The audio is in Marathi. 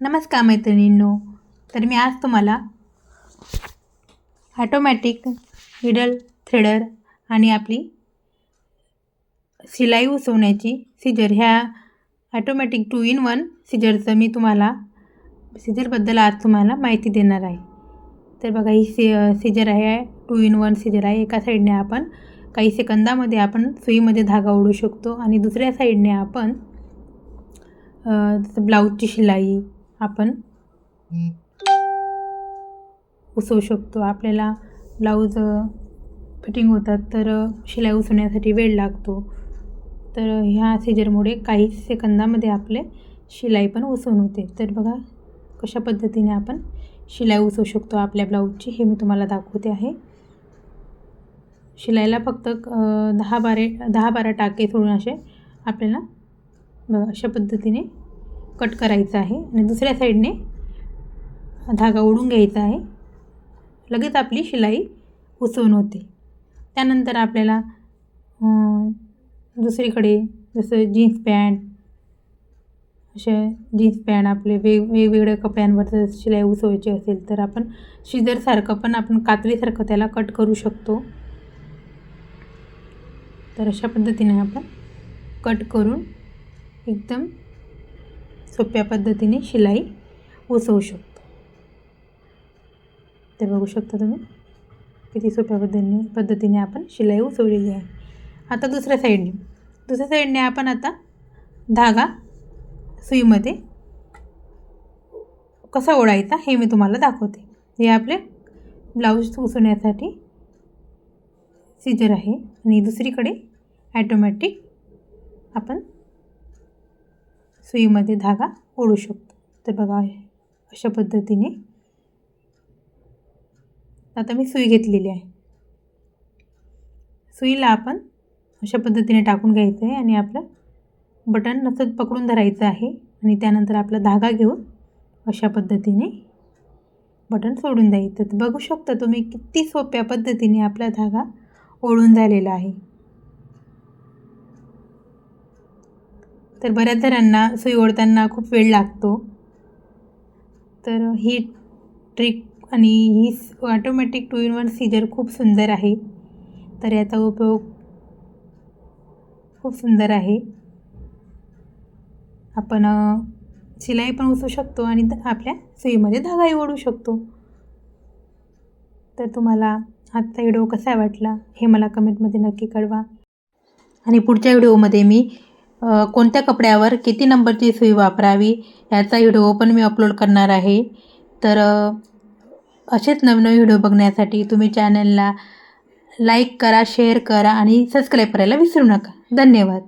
नमस्कार मैत्रिणींनो. तर मी आज तुम्हाला ॲटोमॅटिक निडल थ्रेडर आणि आपली शिलाई उसवण्याची सिजर ह्या ॲटोमॅटिक टू इन वन सिजरचं मी तुम्हाला सिजरबद्दल आज तुम्हाला माहिती देणार आहे. तर बघा ही सि सिजर आहे टू इन वन सिजर आहे. एका साईडने आपण काही सेकंदामध्ये आपण सुईमध्ये धागा ओढू शकतो आणि दुसऱ्या साईडने आपण जसं ब्लाऊजची शिलाई आपण उसवू शकतो. आपल्याला ब्लाऊज फिटिंग होतात तर शिलाई उसवण्यासाठी वेळ लागतो. तर ह्या सिजरमुळे काही सेकंदामध्ये आपले शिलाई पण उसवून होते. तर बघा कशा पद्धतीने आपण शिलाई उसवू शकतो आपल्या ब्लाऊजची हे मी तुम्हाला दाखवते आहे. शिलाईला फक्त दहा बारे दहा बारा टाके सोडून असे आपल्याला बघा अशा पद्धतीने कट करायचं आहे आणि दुसऱ्या साईडने धागा ओढून घ्यायचा आहे. लगेच आपली शिलाई उसवून होते. त्यानंतर आपल्याला दुसरीकडे जसं जीन्स पॅन्ट असे जीन्स पॅन्ट आपले वेग वेगवेगळ्या कपड्यांवर जर शिलाई उसवायची असेल तर आपण शिजरसारखं पण आपण कातरीसारखं त्याला कट करू शकतो. तर अशा पद्धतीने आपण कट करून एकदम सोप्या पद्धतीने शिलाई उसवू शकतो. ते बघू शकता तुम्ही किती सोप्या पद्धतीने पद्धतीने आपण शिलाई उसवलेली आहे. आता दुसऱ्या साईडने दुसऱ्या साईडने आपण आता धागा सुईमध्ये कसा ओढायचा हे मी तुम्हाला दाखवते. हे आपले ब्लाऊज उसवण्यासाठी सिजर आहे आणि दुसरीकडे ॲटोमॅटिक आपण सुईमध्ये धागा ओढू शकतो. तर बघा अशा पद्धतीने आता मी सुई घेतलेली आहे. सुईला आपण अशा पद्धतीने टाकून घ्यायचं आहे आणि आपलं बटन नसत पकडून धरायचं आहे आणि त्यानंतर आपला धागा घेऊन अशा पद्धतीने बटन सोडून द्यायचं. तर बघू शकता तुम्ही किती सोप्या पद्धतीने आपला धागा ओढून झालेला आहे. तर बऱ्याच जणांना सुई ओढताना खूप वेळ लागतो. तर ही ट्रिक आणि ही automatic two in one scissor खूप सुंदर आहे. तर याचा उपयोग खूप सुंदर आहे. आपण शिलाई पण उसू शकतो आणि आपल्या सुईमध्ये धागाही ओढू शकतो. तर तुम्हाला आजचा व्हिडिओ कसा वाटला हे मला कमेंटमध्ये नक्की कळवा. आणि पुढच्या व्हिडिओमध्ये मी कोणत्या कपड्यावर किती नंबरची सुई वापरावी याचा व्हिडिओ पण मी अपलोड करणार आहे. तर असेच नवनवीन व्हिडिओ बघण्यासाठी तुम्ही चॅनलला लाईक करा शेअर करा आणि सबस्क्राईब करायला विसरू नका. धन्यवाद.